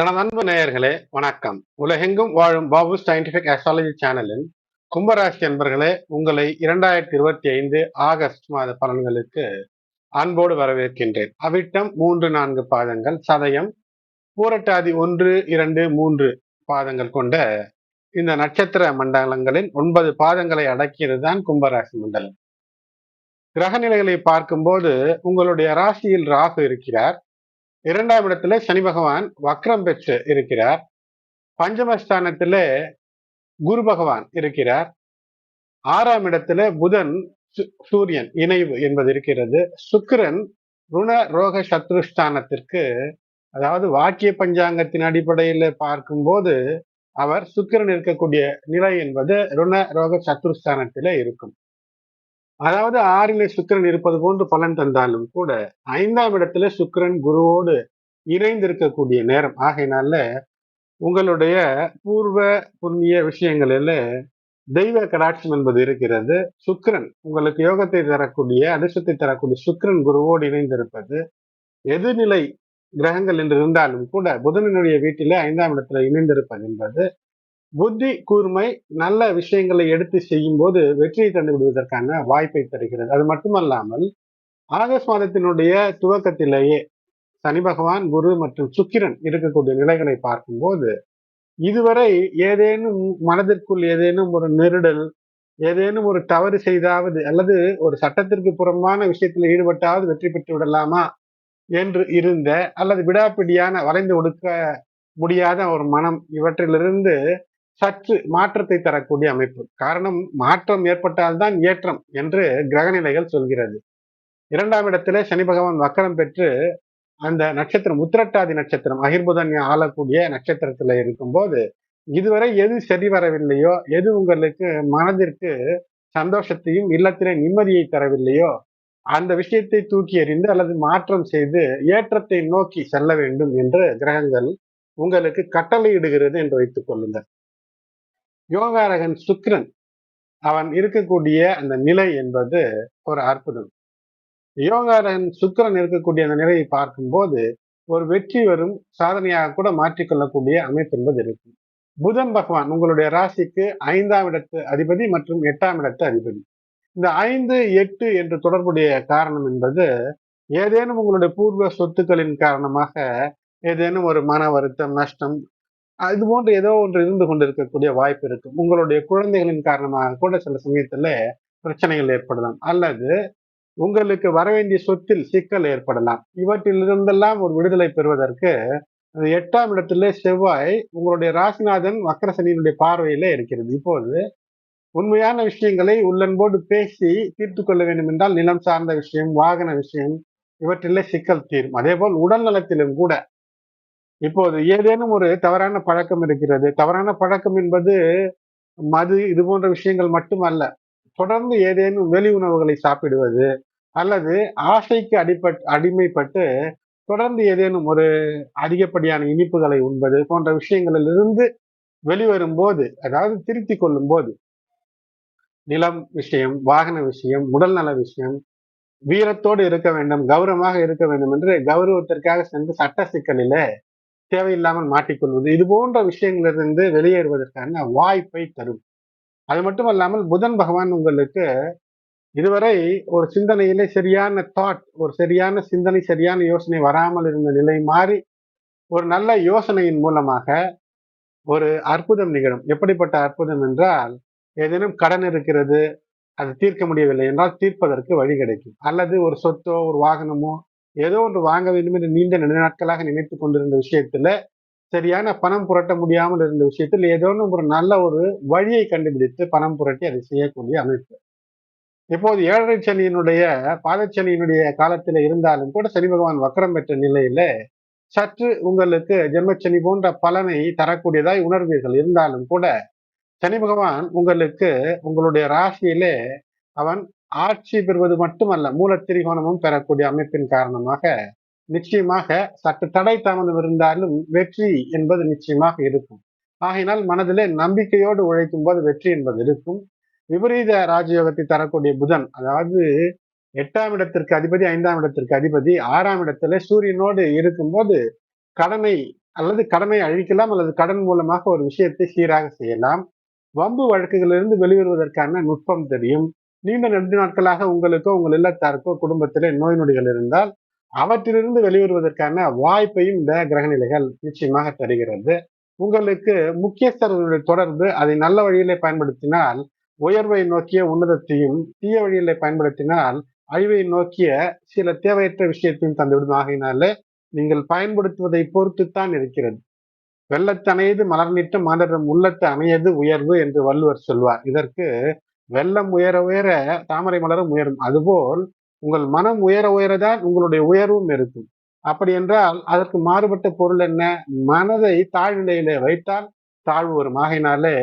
எனது அன்பு நேயர்களே வணக்கம். உலகெங்கும் வாழும் பாபு சயின்டிபிக் அஸ்ட்ராலஜி சேனலின் கும்பராசி அன்பர்களே உங்களை இரண்டாயிரத்தி இருபத்தி ஐந்து ஆகஸ்ட் மாத பலன்களுக்கு அன்போடு வரவேற்கின்றேன். அவிட்டம் மூன்று நான்கு பாதங்கள் சதயம் பூரட்டாதி ஒன்று இரண்டு மூன்று பாதங்கள் கொண்ட இந்த நட்சத்திர மண்டலங்களின் ஒன்பது பாதங்களை அடக்கியது தான் கும்பராசி மண்டலம். கிரக நிலைகளை பார்க்கும்போது உங்களுடைய ராசியில் ராகு இருக்கிறார். இரண்டாம் இடத்துல சனி பகவான் வக்ரம் பெற்று இருக்கிறார். பஞ்சமஸ்தானத்துல குரு பகவான் இருக்கிறார். ஆறாம் இடத்துல புதன் சூரியன் இணைவு என்பது இருக்கிறது. சுக்கிரன் ருண ரோக சத்ருஸ்தானத்திற்கு அதாவது வாக்கிய பஞ்சாங்கத்தின் அடிப்படையில் பார்க்கும்போது அவர் சுக்கிரன் இருக்கக்கூடிய நிலை என்பது ருண ரோக சத்ருஸ்தானத்தில இருக்கும். அதாவது ஆறிலே சுக்கிரன் இருப்பது போன்று பலன் தந்தாலும் கூட ஐந்தாம் இடத்துல சுக்கிரன் குருவோடு இணைந்திருக்கக்கூடிய நேரம். ஆகையினால உங்களுடைய பூர்வ புண்ணிய விஷயங்களில் தெய்வ கடாட்சம் என்பது இருக்கிறது. சுக்கிரன் உங்களுக்கு யோகத்தை தரக்கூடிய அதிர்ஷ்டத்தை தரக்கூடிய சுக்கிரன் குருவோடு இணைந்திருப்பது எதிர்நிலை கிரகங்கள் என்று இருந்தாலும் கூட புதனனுடைய வீட்டிலே ஐந்தாம் இடத்துல இணைந்திருப்பது என்பது புத்தி கூர்மை நல்ல விஷயங்களை எடுத்து செய்யும் போது வெற்றியை தந்துவிடுவதற்கான வாய்ப்பை தருகிறது. அது மட்டுமல்லாமல் ஆகஸ்ட் மாதத்தினுடைய துவக்கத்திலேயே சனி பகவான் குரு மற்றும் சுக்கிரன் இருக்கக்கூடிய நிலைகளை பார்க்கும்போது இதுவரை ஏதேனும் மனதிற்குள் ஏதேனும் ஒரு நெருடல் ஏதேனும் ஒரு தவறு செய்தாவது அல்லது ஒரு சட்டத்திற்கு புறம்பான விஷயத்தில் ஈடுபட்டாவது வெற்றி பெற்று விடலாமா என்று இருந்த அல்லது விடாப்பிடியான வளைந்து ஒடுக்க முடியாத ஒரு மனம் இவற்றிலிருந்து சற்று மாற்றத்தை தரக்கூடிய அமைப்பு. காரணம் மாற்றம் ஏற்பட்டால்தான் ஏற்றம் என்று கிரகநிலைகள் சொல்கிறது. இரண்டாம் இடத்திலே சனி பகவான் வக்கரம் பெற்று அந்த நட்சத்திரம் உத்திரட்டாதி நட்சத்திரம் அகிர்புதன் ஆளக்கூடிய நட்சத்திரத்துல இருக்கும்போது இதுவரை எது சரி வரவில்லையோ எது உங்களுக்கு மனதிற்கு சந்தோஷத்தையும் இல்லத்திலே நிம்மதியை தரவில்லையோ அந்த விஷயத்தை தூக்கி எறிந்து அல்லது மாற்றம் செய்து ஏற்றத்தை நோக்கி செல்ல வேண்டும் என்று கிரகங்கள் உங்களுக்கு கட்டளையிடுகிறது என்று வைத்துக் கொள்ளுங்கள். யோகாரகன் சுக்ரன். அவன் இருக்கக்கூடிய அந்த நிலை என்பது ஒரு அற்புதம். யோகாரகன் சுக்கரன் இருக்கக்கூடிய அந்த நிலையை பார்க்கும்போது ஒரு வெற்றி வரும் சாதனையாக கூட மாற்றிக்கொள்ளக்கூடிய அமைப்பு என்பது இருக்கும் புதன் பகவான் உங்களுடைய ராசிக்கு ஐந்தாம் இடத்து அதிபதி மற்றும் எட்டாம் இடத்து அதிபதி. இந்த ஐந்து எட்டு என்று தொடர்புடைய காரணம் என்பது ஏதேனும் உங்களுடைய பூர்வ சொத்துக்களின் காரணமாக ஏதேனும் ஒரு மன வருத்தம் நஷ்டம் அது போன்று ஏதோ ஒன்று இருந்து கொண்டிருக்கக்கூடிய வாய்ப்பு இருக்கும் உங்களுடைய குழந்தைகளின் காரணமாக கூட சில சமயத்துல பிரச்சனைகள் ஏற்படலாம். அல்லது உங்களுக்கு வரவேண்டிய சொத்தில் சிக்கல் ஏற்படலாம். இவற்றிலிருந்தெல்லாம் ஒரு விடுதலை பெறுவதற்கு எட்டாம் இடத்துல செவ்வாய் உங்களுடைய ராசிநாதன் வக்கரசனியினுடைய பார்வையில இருக்கிறது. இப்போது உண்மையான விஷயங்களை உள்ளன்போடு பேசி தீர்த்து கொள்ள வேண்டும் என்றால் நிலம் சார்ந்த விஷயம் வாகன விஷயம் இவற்றிலே சிக்கல் தீரும். அதே போல் உடல் நலத்திலும் கூட இப்போது ஏதேனும் ஒரு தவறான பழக்கம் இருக்கிறது. தவறான பழக்கம் என்பது மது இது போன்ற விஷயங்கள் மட்டுமல்ல. தொடர்ந்து ஏதேனும் வெளி உணவுகளை சாப்பிடுவது அல்லது ஆசைக்கு அடிப்பட் அடிமைப்பட்டு தொடர்ந்து ஏதேனும் ஒரு அதிகப்படியான இனிப்புகளை உண்பது போன்ற விஷயங்களிலிருந்து வெளிவரும் போது அதாவது திருத்தி கொள்ளும் போது நிலம் விஷயம் வாகன விஷயம் உடல் நல விஷயம் வீரத்தோடு இருக்க வேண்டும் கௌரவமாக இருக்க வேண்டும் என்று கௌரவத்திற்காக சென்று சட்ட சிக்கலிலே தேவையில்லாமல் மாட்டிக்கொள்வது. இது போன்ற விஷயங்களிலிருந்து வெளியேறுவதற்கான வாய்ப்பை தரும். அது மட்டும் அல்லாமல் புதன் பகவான் உங்களுக்கு இதுவரை ஒரு சிந்தனையிலே சரியான தாட் ஒரு சரியான சிந்தனை சரியான யோசனை வராமல் இருந்த நிலை மாறி ஒரு நல்ல யோசனையின் மூலமாக ஒரு அற்புதம் நிகழும். எப்படிப்பட்ட அற்புதம் என்றால் ஏதேனும் கடன் இருக்கிறது அது தீர்க்க முடியவில்லை என்றால் தீர்ப்பதற்கு வழி கிடைக்கும். அல்லது ஒரு சொத்தோ ஒரு வாகனமோ ஏதோ ஒன்று வாங்க வேண்டும் என்று நீண்ட நாட்களாக நினைத்து கொண்டிருந்த விஷயத்துல சரியான பணம் புரட்ட முடியாமல் இருந்த விஷயத்தில் ஏதோ ஒரு நல்ல ஒரு வழியை கண்டுபிடித்து பணம் புரட்டி அதை செய்யக்கூடிய அமைப்பு. இப்போது ஏழரை சனியினுடைய பாதச்சனியினுடைய காலத்தில் இருந்தாலும் கூட சனி பகவான் வக்கரம் பெற்ற நிலையில சற்று உங்களுக்கு ஜென்மச்சனி போன்ற பலனை தரக்கூடியதாய் உணர்வீர்கள். இருந்தாலும் கூட சனி பகவான் உங்களுக்கு உங்களுடைய ராசியிலே அவன் ஆட்சி பெறுவது மட்டுமல்ல மூலத்திரிகோணமும் பெறக்கூடிய அமைப்பின் காரணமாக நிச்சயமாக சற்று தடை தாமதம் இருந்தாலும் வெற்றி என்பது நிச்சயமாக இருக்கும். ஆகையினால் மனதிலே நம்பிக்கையோடு உழைக்கும் போது வெற்றி என்பது இருக்கும். விபரீத ராஜயோகத்தை தரக்கூடிய புதன் அதாவது எட்டாம் இடத்திற்கு அதிபதி ஐந்தாம் இடத்திற்கு அதிபதி ஆறாம் இடத்துல சூரியனோடு இருக்கும்போது கடனை அல்லது கடனை அழிக்கலாம் அல்லது கடன் மூலமாக ஒரு விஷயத்தை சீராக செய்யலாம். வம்பு வழக்குகளிலிருந்து வெளிவருவதற்கான நுட்பம் தெரியும். நீண்ட நெடு நாட்களாக உங்களுக்கோ உங்கள் இல்லத்தாருக்கோ குடும்பத்திலே நோய் நொடிகள் இருந்தால் அவற்றிலிருந்து வெளிவருவதற்கான வாய்ப்பையும் இந்த கிரகநிலைகள் நிச்சயமாக தருகிறது. உங்களுக்கு முக்கியஸ்தர்களுடைய தொடர்பு அதை நல்ல வழியிலே பயன்படுத்தினால் உயர்வை நோக்கிய உன்னதத்தையும் தீய வழியிலே பயன்படுத்தினால் அழிவை நோக்கிய சில தேவையற்ற விஷயத்தையும் தந்துவிடும். ஆகையினாலே நீங்கள் பயன்படுத்துவதை பொறுத்துத்தான் இருக்கிறது. வெள்ளத்தணையது மலர்நிட்டு மாதரம் உள்ளத்து அணையது உயர்வு என்று வள்ளுவர் சொல்வார். இதற்கு வெள்ளம் உயர உயர தாமரை மலரும் உயரும். அதுபோல் உங்கள் மனம் உயர உயரதான் உங்களுடைய உயர்வும் இருக்கும். அப்படி என்றால் அதற்கு மாறுபட்ட பொருள் என்ன? மனதை தாழ்நிலையிலே வைத்தால் தாழ்வு வரும் ஆகையினாலே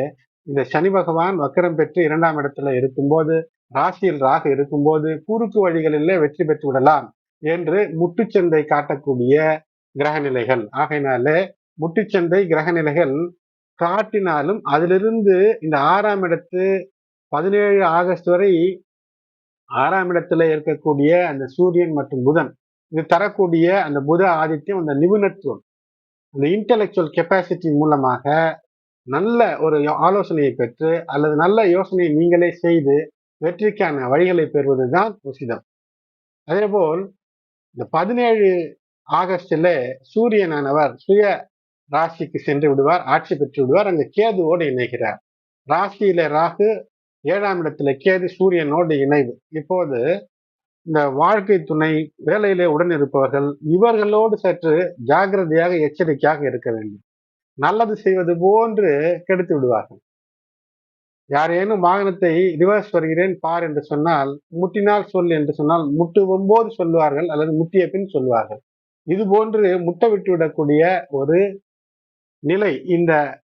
இந்த சனி பகவான் வக்கரம் பெற்று இரண்டாம் இடத்துல இருக்கும்போது ராசியில் ராக இருக்கும்போது குறுக்கு வழிகளிலே வெற்றி பெற்று விடலாம் என்று முட்டுச்சந்தை காட்டக்கூடிய கிரகநிலைகள். ஆகையினாலே முட்டுச்சந்தை கிரகநிலைகள் காட்டினாலும் அதிலிருந்து இந்த ஆறாம் இடத்து பதினேழு ஆகஸ்ட் வரை ஆறாம் இடத்துல இருக்கக்கூடிய அந்த சூரியன் மற்றும் புதன் இது தரக்கூடிய அந்த புத ஆதித்யம் அந்த நிபுணத்துவம் அந்த இன்டலெக்சுவல் கெப்பாசிட்டி மூலமாக நல்ல ஒரு ஆலோசனையை பெற்று அல்லது நல்ல யோசனையை நீங்களே செய்து வெற்றிக்கான வழிகளை பெறுவது தான் உசிதம் அதேபோல் இந்த பதினேழு ஆகஸ்டில் சூரியனானவர் சுய ராசிக்கு சென்று விடுவார் ஆட்சி பெற்று விடுவார். அந்த கேதுவோடு இணைகிறார். ராசியில ராகு ஏழாம் இடத்துல கேது சூரியனோடு இணைவு. இப்போது இந்த வாழ்க்கை துணை வேலையிலே உடன் இருப்பவர்கள் இவர்களோடு சற்று ஜாகிரதையாக எச்சரிக்கையாக இருக்க வேண்டும். நல்லது செய்வது போன்று கெடுத்து விடுவார்கள். யாரேனும் வாகனத்தை ரிவர்ஸ் வருகிறேன் பார் என்று சொன்னால் முட்டினால் சொல் என்று சொன்னால் முட்டுவும் போது சொல்லுவார்கள் அல்லது முட்டிய பின் சொல்லுவார்கள் இது போன்று முட்டை விட்டு விடக்கூடிய ஒரு நிலை இந்த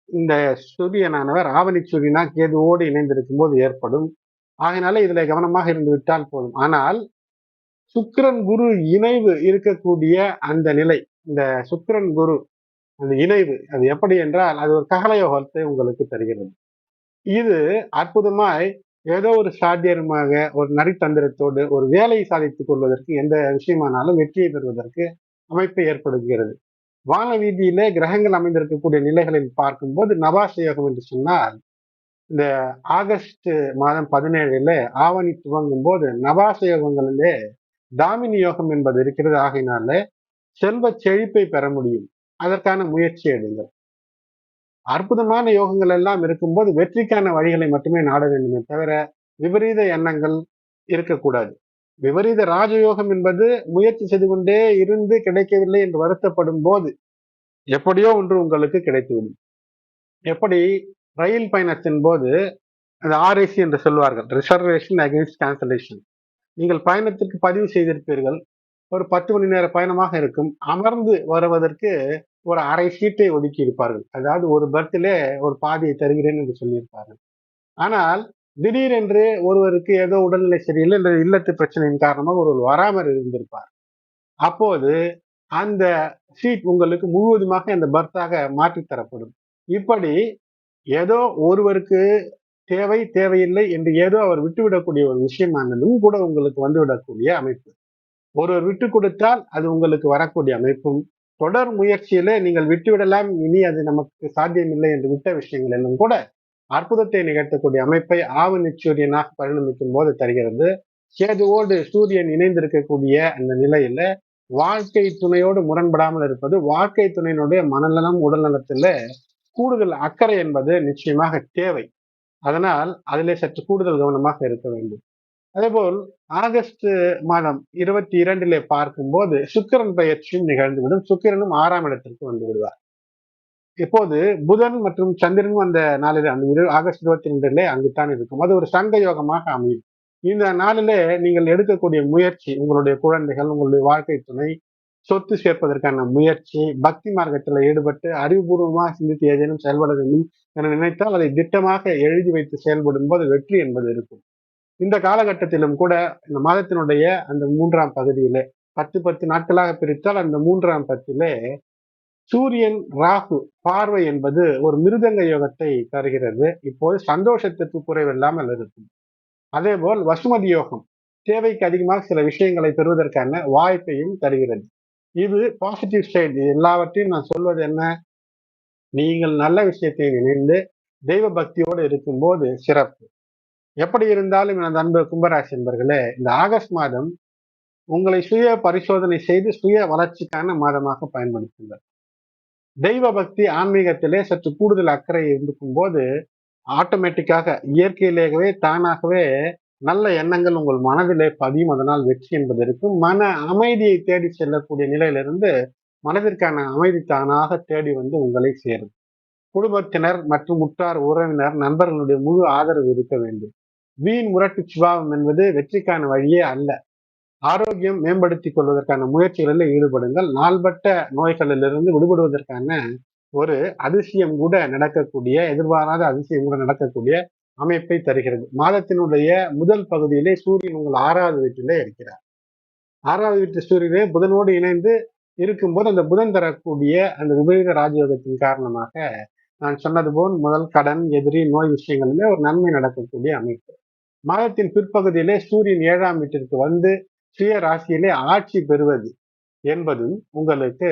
இந்த சூரியனானவர் ஆவணி சூரியனா கேதுவோடு இணைந்திருக்கும் போது ஏற்படும். ஆகினால இதுல கவனமாக இருந்து விட்டால் போதும். ஆனால் சுக்கிரன் குரு இணைவு இருக்கக்கூடிய அந்த நிலை இந்த சுக்கிரன் குரு அந்த இணைவு அது எப்படி என்றால் அது ஒரு ககலயோகத்தை உங்களுக்கு தருகிறது. இது அற்புதமாய் ஏதோ ஒரு சாத்தியமாக ஒரு நரித்தந்திரத்தோடு ஒரு வேலையை சாதித்துக் கொள்வதற்கு எந்த விஷயமானாலும் வெற்றியை பெறுவதற்கு அமைப்பை ஏற்படுகிறது. வான வீதியிலே கிரகங்கள் அமைந்திருக்கக்கூடிய நிலைகளில் பார்க்கும்போது நவாசயோகம் என்று சொன்னால் இந்த ஆகஸ்ட் மாதம் பதினேழுல ஆவணி துவங்கும் போது நவாச யோகங்களிலே தாமினி யோகம் என்பது இருக்கிறது. ஆகையினால செல்வ செழிப்பை பெற முடியும். அதற்கான முயற்சி எடுங்கள். அற்புதமான யோகங்கள் எல்லாம் இருக்கும்போது வெற்றிக்கான வழிகளை மட்டுமே நாட வேண்டுமே தவிர விபரீத எண்ணங்கள் இருக்கக்கூடாது. விபரீத ராஜயோகம் என்பது முயற்சி செய்து கொண்டே இருந்து கிடைக்கவில்லை என்று வருத்தப்படும் போது எப்படியோ ஒன்று உங்களுக்கு கிடைத்துவிடும். எப்படி? ரயில் பயணத்தின் போது அந்த ஆர்ஐசி என்று சொல்வார்கள். ரிசர்வேஷன் அகேன்ஸ்ட் கேன்சலேஷன் நீங்கள் பயணத்திற்கு பதிவு செய்திருப்பீர்கள். ஒரு பத்து மணி நேர பயணமாக இருக்கும். அமர்ந்து வருவதற்கு ஒரு அரை சீட்டை ஒதுக்கி இருப்பார்கள் அதாவது ஒரு பர்த்திலே ஒரு பாதியை தருகிறேன் என்று சொல்லியிருப்பார்கள். ஆனால் திடீரென்று ஒருவருக்கு ஏதோ உடல்நிலை சரியில்லை என்ற இல்லத்து பிரச்சனையின் காரணமாக ஒருவர் வராமல் இருந்திருப்பார். அப்போது அந்த சீட் உங்களுக்கு முழுவதுமாக அந்த பர்த்தாக மாற்றித்தரப்படும் இப்படி ஏதோ ஒருவருக்கு தேவை தேவையில்லை என்று ஏதோ அவர் விட்டுவிடக்கூடிய ஒரு விஷயமானதும் கூட உங்களுக்கு வந்துவிடக்கூடிய அமைப்பு. ஒருவர் விட்டு கொடுத்தால் அது உங்களுக்கு வரக்கூடிய அமைப்பும். தொடர் முயற்சியில நீங்கள் விட்டுவிடலாம் இனி அது நமக்கு சாத்தியமில்லை என்று விட்ட விஷயங்கள் எல்லாம் கூட அற்புதத்தை நிகழ்த்தக்கூடிய அமைப்பை ஆவணி பரிணமிக்கும் போது தருகிறது. கேதுவோடு சூரியன் இணைந்திருக்கக்கூடிய அந்த நிலையில வாழ்க்கை துணையோடு முரண்படாமல் இருப்பது வாழ்க்கை துணையினுடைய மனநலம் உடல்நலத்துல கூடுதல் அக்கறை என்பது நிச்சயமாக தேவை. அதனால் அதிலே சற்று கூடுதல் கவனமாக இருக்க வேண்டும். அதேபோல் ஆகஸ்ட் மாதம் இருபத்தி இரண்டிலே பார்க்கும்போது சுக்கிரன் பயிற்சியும் நிகழ்ந்துவிடும். சுக்கிரனும் ஆறாம் இடத்திற்கு வந்து விடுவார். இப்போது புதன் மற்றும் சந்திரன் அந்த நாளில் அந்த இரு ஆகஸ்ட் இருபத்தி ரெண்டுல அங்குத்தான் இருக்கும். அது ஒரு சங்க யோகமாக அமையும். இந்த நாளிலே நீங்கள் எடுக்கக்கூடிய முயற்சி உங்களுடைய குழந்தைகள் உங்களுடைய வாழ்க்கை துணை சொத்து சேர்ப்பதற்கான முயற்சி பக்தி மார்க்கத்தில் ஈடுபட்டு அறிவுபூர்வமாக சிந்தித்து ஏதேனும் செயல்பட வேண்டும் என நினைத்தால் அதை திட்டமாக எழுதி வைத்து செயல்படும் போது வெற்றி என்பது இருக்கும். இந்த காலகட்டத்திலும் கூட இந்த மாதத்தினுடைய அந்த மூன்றாம் பகுதியிலே பத்து பத்து நாட்களாக பிரித்தால் அந்த மூன்றாம் பத்திலே சூரியன் ராகு பார்வை என்பது ஒரு மிருதங்க யோகத்தை தருகிறது. இப்போது சந்தோஷத்திற்கு குறைவில்லாமல் இருக்கும். அதே போல் வசுமதி யோகம் தேவைக்கு அதிகமாக சில விஷயங்களை பெறுவதற்கான வாய்ப்பையும் தருகிறது. இது பாசிட்டிவ் சைடு எல்லாவற்றையும் நான் சொல்வது என்ன? நீங்கள் நல்ல விஷயத்தை நினைந்து தெய்வ பக்தியோடு இருக்கும்போது சிறப்பு. எப்படி இருந்தாலும் எனது அன்பு கும்பராசி என்பர்களே இந்த ஆகஸ்ட் மாதம் உங்களை சுய பரிசோதனை செய்து சுய வளர்ச்சிக்கான மாதமாக பயன்படுத்துங்கள். தெய்வ பக்தி ஆன்மீகத்திலே சற்று கூடுதல் அக்கறை இருக்கும் போது ஆட்டோமேட்டிக்காக இயற்கையிலேயே தானாகவே நல்ல எண்ணங்கள் உங்கள் மனதிலே பதியும். அதனால் வெற்றி என்பது இருக்கும் மன அமைதியை தேடி செல்லக்கூடிய நிலையிலிருந்து மனதிற்கான அமைதி தானாக தேடி வந்து உங்களை சேரும். குடும்பத்தினர் மற்றும் உற்றார் உறவினர் நண்பர்களுடைய முழு ஆதரவு இருக்க வேண்டும். வீண் முரட்டு சுபாவம் என்பது வெற்றிக்கான வழியே அல்ல. ஆரோக்கியம் மேம்படுத்திக் கொள்வதற்கான முயற்சிகளில் ஈடுபடுங்கள். நாள்பட்ட நோய்களிலிருந்து விடுபடுவதற்கான ஒரு அதிசயம் கூட நடக்கக்கூடிய எதிர்பாராத அதிசயம் கூட நடக்கக்கூடிய அமைப்பை தருகிறது. மாதத்தினுடைய முதல் பகுதியிலே சூரியன் உங்கள் ஆறாவது வீட்டிலே இருக்கிறார். ஆறாவது வீட்டு சூரியனே புதனோடு இணைந்து இருக்கும்போது அந்த புதன் தரக்கூடிய அந்த விபரீத ராஜயோகத்தின் காரணமாக நான் சொன்னது போல் முதல் கடன் எதிரி நோய் விஷயங்களிலே ஒரு நன்மை நடக்கக்கூடிய அமைப்பு. மாதத்தின் பிற்பகுதியிலே சூரியன் ஏழாம் வீட்டிற்கு வந்து சுய ராசியிலே ஆட்சி பெறுவது என்பதும் உங்களுக்கு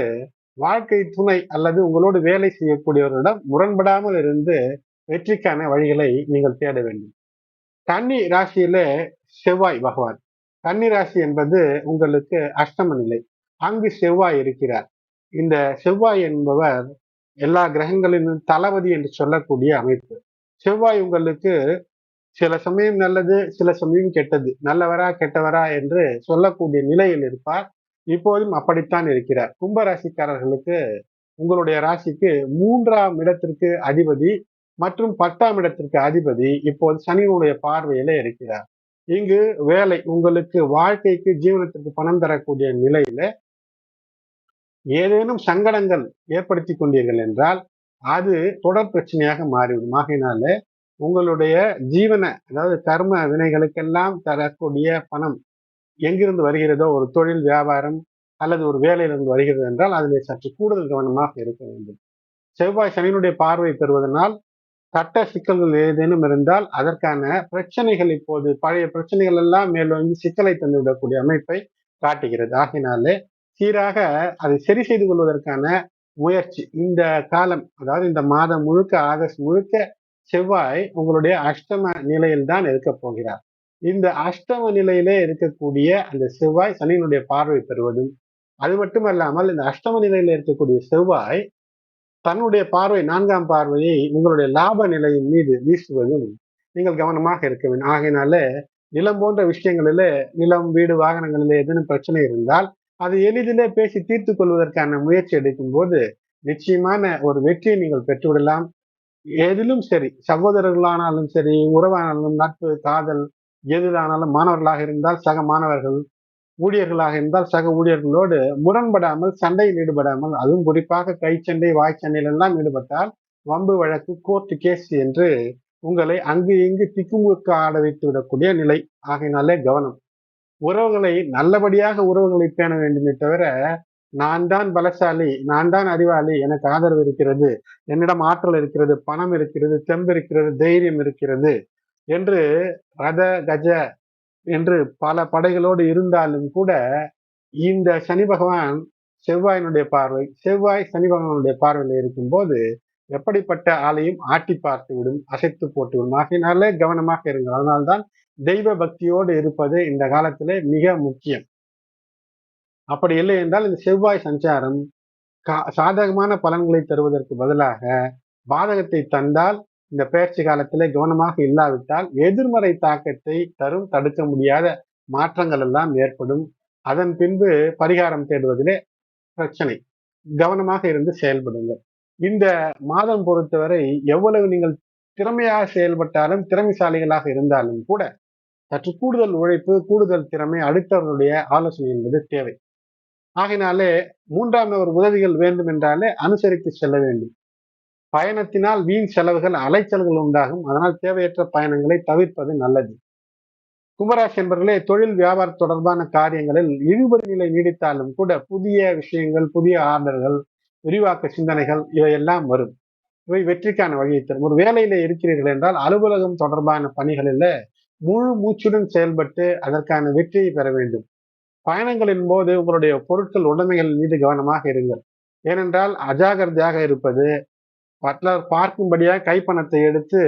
வாழ்க்கை துணை அல்லது உங்களோடு வேலை செய்யக்கூடியவர்களிடம் முரண்படாமல் இருந்து வெற்றிக்கான வழிகளை நீங்கள் தேட வேண்டும். கன்னி ராசியில செவ்வாய் பகவான். கன்னி ராசி என்பது உங்களுக்கு அஷ்டம நிலை. அங்கு செவ்வாய் இருக்கிறார். இந்த செவ்வாய் என்பவர் எல்லா கிரகங்களின் தளபதி என்று சொல்லக்கூடிய அமைப்பு. செவ்வாய் உங்களுக்கு சில சமயம் நல்லது சில சமயம் கெட்டது. நல்லவரா கெட்டவரா என்று சொல்லக்கூடிய நிலையில் இருப்பார். இப்போதும் அப்படித்தான் இருக்கிறார். கும்பராசிக்காரர்களுக்கு உங்களுடைய ராசிக்கு மூன்றாம் இடத்திற்கு அதிபதி மற்றும் பத்தாம் இடத்திற்கு அதிபதி இப்போது சனியினுடைய பார்வையில இருக்கிறார். இங்கு வேலை உங்களுக்கு வாழ்க்கைக்கு ஜீவனத்திற்கு பணம் தரக்கூடிய நிலையில ஏதேனும் சங்கடங்கள் ஏற்படுத்தி கொண்டீர்கள் என்றால் அது தொடர் பிரச்சனையாக மாறிவிடும். ஆகையினால உங்களுடைய ஜீவனை அதாவது கர்ம வினைகளுக்கெல்லாம் தரக்கூடிய பணம் எங்கிருந்து வருகிறதோ ஒரு தொழில் வியாபாரம் அல்லது ஒரு வேலையிலிருந்து வருகிறது என்றால் அதில் சற்று கூடுதல் கவனமாக இருக்க வேண்டும். செவ்வாய் சனியினுடைய பார்வை பெறுவதனால் சட்ட சிக்கல்கள் ஏதேனும் இருந்தால் அதற்கான பிரச்சனைகள் இப்போது பழைய பிரச்சனைகள் எல்லாம் மேலோங்கி சிக்கலை தந்துவிடக்கூடிய அமைப்பை காட்டுகிறது. ஆகினாலே சீராக அதை சரி செய்து கொள்வதற்கான முயற்சி இந்த காலம் அதாவது இந்த மாதம் முழுக்க ஆகஸ்ட் முழுக்க செவ்வாய் உங்களுடைய அஷ்டம நிலையில் தான் இருக்க போகிறார். இந்த அஷ்டம நிலையிலே இருக்கக்கூடிய அந்த செவ்வாய் சனியினுடைய பார்வை பெறுவதும் அது மட்டுமல்லாமல் இந்த அஷ்டம நிலையில இருக்கக்கூடிய செவ்வாய் தன்னுடைய பார்வை நான்காம் பார்வையை உங்களுடைய லாப நிலையின் மீது வீசுவதும் நீங்கள் கவனமாக இருக்க வேண்டும். ஆகையினால நிலம் போன்ற விஷயங்களில நிலம் வீடு வாகனங்களில் ஏதேனும் பிரச்சனை இருந்தால் அது எளிதிலே பேசி தீர்த்து கொள்வதற்கான முயற்சி எடுக்கும் போது நிச்சயமான ஒரு வெற்றியை நீங்கள் பெற்றுவிடலாம். எதிலும் சரி சகோதரர்களானாலும் சரி உறவானாலும் நட்பு காதல் எதுதானாலும் மாணவர்களாக இருந்தால் சக மாணவர்கள் ஊழியர்களாக இருந்தால் சக ஊழியர்களோடு முரண்படாமல் சண்டையில் ஈடுபடாமல் அதுவும் குறிப்பாக கைச்சண்டை வாய்ச்சண்டையில் எல்லாம் ஈடுபட்டால் வம்பு வழக்கு கோர்ட்டு கேஸ் என்று உங்களை அங்கு இங்கு திக்குமுக்க ஆட வைத்து விடக்கூடிய நிலை. ஆகையினாலே கவனம். உறவுகளை நல்லபடியாக உறவுகளை பேண வேண்டுமே தவிர நான் தான் பலசாலி நான் தான் அறிவாளி எனக்கு ஆதரவு இருக்கிறது. என்னிடம் ஆற்றல் இருக்கிறது பணம் இருக்கிறது தெம்பு இருக்கிறது தைரியம் இருக்கிறது என்று ரத கஜ என்று பல படைகளோடு இருந்தாலும் கூட இந்த சனி பகவான் செவ்வாயினுடைய பார்வை செவ்வாய் சனி பகவானுடைய பார்வையில் இருக்கும் போது எப்படிப்பட்ட ஆளையும் ஆட்டி பார்த்து விடும் அசைத்து போட்டு விடும். ஆகையினாலே கவனமாக இருங்கள். அதனால்தான் தெய்வ பக்தியோடு இருப்பது இந்த காலத்திலே மிக முக்கியம். அப்படி இல்லை என்றால் இந்த செவ்வாய் சஞ்சாரம் சாதகமான பலன்களை தருவதற்கு பதிலாக பாதகத்தை தந்தால் இந்த பயிற்சி காலத்திலே கவனமாக இல்லாவிட்டால் எதிர்மறை தாக்கத்தை தரும் தடுக்க முடியாத மாற்றங்கள் எல்லாம் ஏற்படும். அதன் பின்பு பரிகாரம் தேடுவதிலே பிரச்சனை. கவனமாக இருந்து செயல்படுங்கள். இந்த மாதம் பொறுத்தவரை எவ்வளவு நீங்கள் திறமையாக செயல்பட்டாலும் திறமைசாலிகளாக இருந்தாலும் கூட சற்று கூடுதல் உழைப்பு கூடுதல் திறமை அடுத்தவர்களுடைய ஆலோசனை என்பது தேவை. ஆகினாலே மூன்றாம் நபர் உதவிகள் வேண்டும் என்றாலே அனுசரித்து செல்ல வேண்டும். பயணத்தினால் வீண் செலவுகள் அலைச்சல்கள் உண்டாகும். அதனால் தேவையற்ற பயணங்களை தவிர்ப்பது நல்லது. கும்பராசி என்பர்களே தொழில் வியாபார தொடர்பான காரியங்களில் இழுபறி நிலை நீடித்தாலும் கூட புதிய விஷயங்கள் புதிய ஆர்டர்கள் விரிவாக்க சிந்தனைகள் இவையெல்லாம் வரும். இவை வெற்றிக்கான வழியை தரும். ஒரு வேலையில இருக்கிறீர்கள் என்றால் அலுவலகம் தொடர்பான பணிகளில் முழு மூச்சுடன் செயல்பட்டு அதற்கான வெற்றியை பெற வேண்டும். பயணங்களின் போது உங்களுடைய பொருட்கள் உடைமைகள் மீது கவனமாக இருங்கள். ஏனென்றால் அஜாகிரதையாக இருப்பது பட்லர் பார்க்கும்படியாக கைப்பணத்தை எடுத்து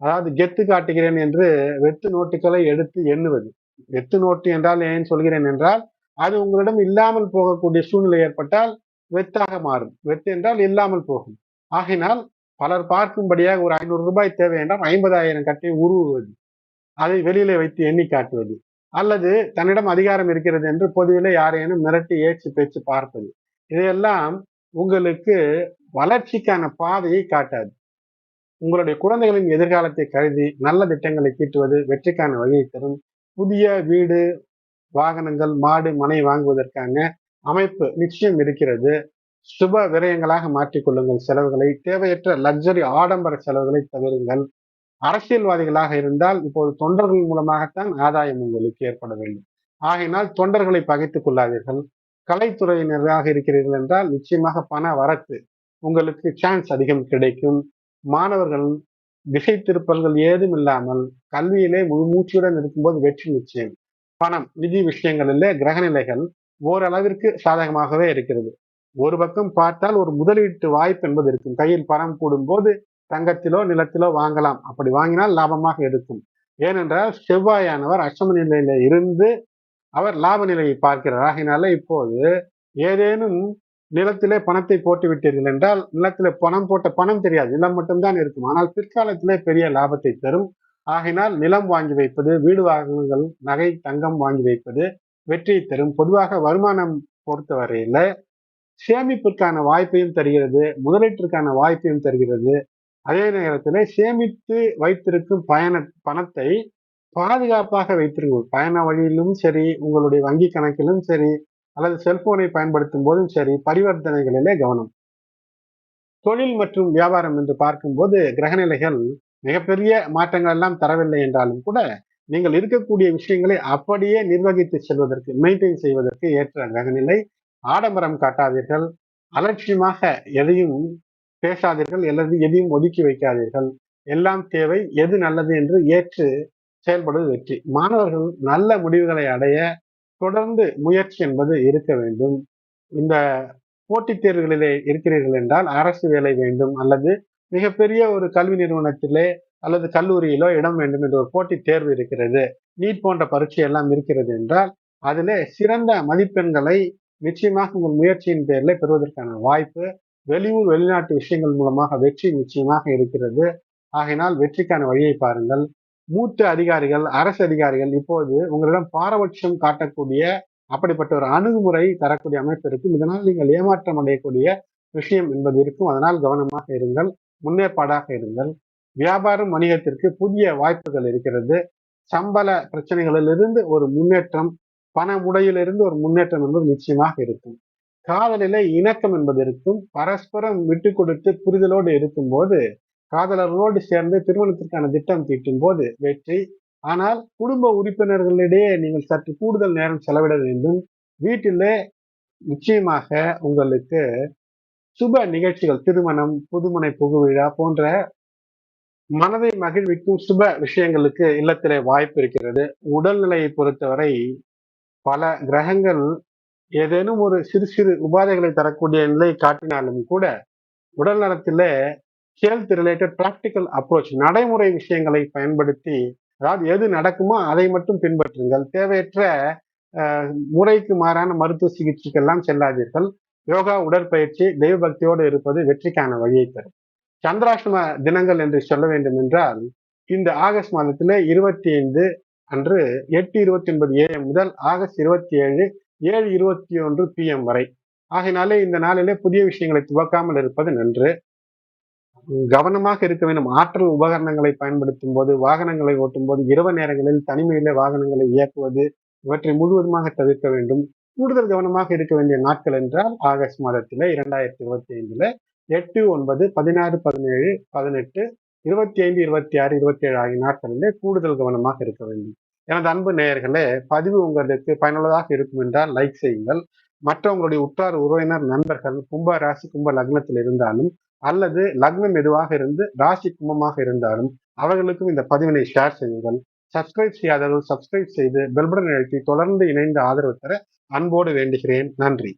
அதாவது கெத்து காட்டுகிறேன் என்று வெத்து நோட்டுகளை எடுத்து எண்ணுவது. வெத்து நோட்டு என்றால் ஏன் சொல்கிறேன் என்றால் அது உங்களிடம் இல்லாமல் போகக்கூடிய சூழ்நிலை ஏற்பட்டால் வெத்தாக மாறும். வெத்து என்றால் இல்லாமல் போகும். ஆகினால் பலர் பார்க்கும்படியாக ஒரு ஐநூறு ரூபாய் தேவை என்றால் ஐம்பதாயிரம் கட்டை உருவுவது. அதை வெளியிலே வைத்து எண்ணி காட்டுவது. அல்லது தன்னிடம் அதிகாரம் இருக்கிறது என்று பொதுவில் யாரேனும் மிரட்டி ஏச்சு பேச்சு பார்ப்பது. இதையெல்லாம் உங்களுக்கு வளர்ச்சிக்கான பாதையை காட்டாது. உங்களுடைய குழந்தைகளின் எதிர்காலத்தை கருதி நல்ல திட்டங்களை தீட்டுவது வெற்றிக்கான வழியை தரும். புதிய வீடு வாகனங்கள் மாடு மனை வாங்குவதற்கான அமைப்பு நிச்சயம் இருக்கிறது. சுப விரயங்களாக மாற்றிக்கொள்ளுங்கள் செலவுகளை. தேவையற்ற லக்ஸரி ஆடம்பர செலவுகளை தவிருங்கள். அரசியல்வாதிகளாக இருந்தால் இப்போது தொண்டர்கள் மூலமாகத்தான் ஆதாயம் உங்களுக்கு ஏற்பட வேண்டும். ஆகையினால் தொண்டர்களை பகைத்துக் கொள்ளாதீர்கள். கலைத்துறையினராக இருக்கிறீர்கள் என்றால் நிச்சயமாக பண வரத்து உங்களுக்கு சான்ஸ் அதிகம் கிடைக்கும். மாணவர்கள் திசை திருப்பல்கள் ஏதும் இல்லாமல் கல்வியிலே முழு மூச்சுடன் இருக்கும்போது வெற்றி நிச்சயம். பணம் நிதி விஷயங்களிலே கிரகநிலைகள் ஓரளவிற்கு சாதகமாகவே இருக்கிறது. ஒரு பக்கம் பார்த்தால் ஒரு முதலீட்டு வாய்ப்பு என்பது இருக்கும். கையில் பணம் கூடும்போது தங்கத்திலோ நிலத்திலோ வாங்கலாம். அப்படி வாங்கினால் லாபமாக இருக்கும் ஏனென்றால் செவ்வாயானவர் அஷ்டம நிலையில இருந்து அவர் லாப நிலையை பார்க்கிறார். ஆகினால இப்போது ஏதேனும் நிலத்திலே பணத்தை போட்டு விட்டீர்கள் என்றால் நிலத்திலே பணம் போட்ட பணம் தெரியாது. நிலம் மட்டும்தான் இருக்கும். ஆனால் பிற்காலத்திலே பெரிய லாபத்தை தரும் ஆகினால் நிலம் வாங்கி வைப்பது வீடு வாகனங்கள் நகை தங்கம் வாங்கி வைப்பது வெற்றியை தரும். பொதுவாக வருமானம் பொறுத்தவரையில சேமிப்பிற்கான வாய்ப்பையும் தருகிறது முதலீட்டிற்கான வாய்ப்பையும் தருகிறது. அதே நேரத்தில் சேமித்து வைத்திருக்கும் பயண பணத்தை பாதுகாப்பாக வைத்திருக்கும் பயண வழியிலும் சரி உங்களுடைய வங்கி கணக்கிலும் சரி அல்லது செல்போனை பயன்படுத்தும் போதும் சரி பரிவர்த்தனைகளிலே கவனம். தொழில் மற்றும் வியாபாரம் என்று பார்க்கும்போது கிரகநிலைகள் மிகப்பெரிய மாற்றங்கள் எல்லாம் தரவில்லை என்றாலும் கூட நீங்கள் இருக்கக்கூடிய விஷயங்களை அப்படியே நிர்வகித்து செல்வதற்கு மெயின்டைன் செய்வதற்கு ஏற்ற கிரகநிலை ஆடம்பரம் காட்டாதீர்கள். அலட்சியமாக எதையும் பேசாதீர்கள் அல்லது எதையும் ஒதுக்கி வைக்காதீர்கள். எல்லாம் தேவை எது நல்லது என்று ஏற்று செயல்படுவது வெற்றி. மாணவர்கள் நல்ல முடிவுகளை அடைய தொடர்ந்து முயற்சி என்பது இருக்க வேண்டும். இந்த போட்டித் தேர்வுகளிலே இருக்கிறீர்கள் என்றால் அரசு வேலை வேண்டும் அல்லது மிகப்பெரிய ஒரு கல்வி நிறுவனத்திலே அல்லது கல்லூரியிலோ இடம் வேண்டும் என்ற ஒரு போட்டித் தேர்வு இருக்கிறது. நீட் போன்ற பரீட்சை எல்லாம் இருக்கிறது என்றால் அதிலே சிறந்த மதிப்பெண்களை நிச்சயமாக உங்கள் முயற்சியின் பேரில் பெறுவதற்கான வாய்ப்பு வெளியூர் வெளிநாட்டு விஷயங்கள் மூலமாக வெற்றி நிச்சயமாக இருக்கிறது. ஆகையினால் வெற்றிக்கான வழியை பாருங்கள். மூத்த அதிகாரிகள் அரசு அதிகாரிகள் இப்போது உங்களிடம் பாரபட்சம் காட்டக்கூடிய அப்படிப்பட்ட ஒரு அணுகுமுறை தரக்கூடிய அமைப்பு இருக்கும். இதனால் நீங்கள் ஏமாற்றம் அடையக்கூடிய விஷயம் என்பது இருக்கும். அதனால் கவனமாக இருங்கள். முன்னேற்பாடாக இருங்கள். வியாபாரம் வணிகத்திற்கு புதிய வாய்ப்புகள் இருக்கிறது. சம்பள பிரச்சனைகளிலிருந்து ஒரு முன்னேற்றம் பண முடையிலிருந்து ஒரு முன்னேற்றம் என்பது நிச்சயமாக இருக்கும். காதலில இணக்கம் என்பது இருக்கும். பரஸ்பரம் விட்டு கொடுத்து புரிதலோடு இருக்கும் போது காதலர்களோடு சேர்ந்து திருமணத்திற்கான திட்டம் தீட்டும் போது வெற்றி. ஆனால் குடும்ப உறுப்பினர்களிடையே நீங்கள் சற்று கூடுதல் நேரம் செலவிட வேண்டும். வீட்டிலே நிச்சயமாக உங்களுக்கு சுப நிகழ்ச்சிகள் திருமணம் புதுமனை புகுவிழா போன்ற மனதை மகிழ்விக்கும் சுப விஷயங்களுக்கு இல்லத்திலே வாய்ப்பு இருக்கிறது. உடல்நிலையை பொறுத்தவரை பல கிரகங்கள் ஏதேனும் ஒரு சிறு சிறு உபாதைகளை தரக்கூடிய நிலை காட்டினாலும் கூட உடல் நலத்தில் ஹெல்த் ரிலேட்டட் ப்ராக்டிக்கல் அப்ரோச் நடைமுறை விஷயங்களை பயன்படுத்தி அதாவது எது நடக்குமோ அதை மட்டும் பின்பற்றுங்கள். தேவையற்ற முறைக்கு மாறான மருத்துவ சிகிச்சைக்கெல்லாம் செல்லாதீர்கள். யோகா உடற்பயிற்சி தெய்வ பக்தியோடு இருப்பது வெற்றிக்கான வழியை தரும். சந்திராஷ்டம தினங்கள் என்று சொல்ல வேண்டும் என்றால் இந்த ஆகஸ்ட் மாதத்தில் இருபத்தி ஐந்து அன்று எட்டு இருபத்தி ஒன்பது ஏஎம் முதல் ஆகஸ்ட் இருபத்தி ஏழு ஏழு இருபத்தி ஒன்று பிஎம் வரை. ஆகினாலே இந்த நாளிலே புதிய விஷயங்களை துவக்காமல் இருப்பது நன்று. கவனமாக இருக்க வேண்டும். ஆற்றல் உபகரணங்களை பயன்படுத்தும் போது வாகனங்களை ஓட்டும் போது இரவு நேரங்களில் தனிமையிலே வாகனங்களை இயக்குவது இவற்றை முழுவதுமாக தவிர்க்க வேண்டும். கூடுதல் கவனமாக இருக்க வேண்டிய நாட்கள் என்றால் ஆகஸ்ட் மாதத்தில் இரண்டாயிரத்தி இருபத்தி ஐந்துல எட்டு ஒன்பது பதினாறு பதினேழு பதினெட்டு இருபத்தி ஐந்து இருபத்தி ஆறு இருபத்தி ஏழு ஆகிய நாட்களிலே கூடுதல் கவனமாக இருக்க வேண்டும். எனது அன்பு நேயர்களே பதிவு உங்களுக்கு பயனுள்ளதாக இருக்கும் என்றால் லைக் செய்யுங்கள். மற்றவங்களுடைய உற்றார் உறவினர் நண்பர்கள் கும்ப ராசி கும்ப லக்னத்தில் இருந்தாலும் அல்லது லக்னம் எதுவாக இருந்து ராசி கும்பமாக இருந்தாலும் அவர்களுக்கும் இந்த பதிவினை ஷேர் செய்யுங்கள். சப்ஸ்கிரைப் செய்யாதவர்கள் சப்ஸ்கிரைப் செய்து பெல்படன் அழுத்தி தொடர்ந்து இணைந்து ஆதரவு தர அன்போடு வேண்டுகிறேன். நன்றி.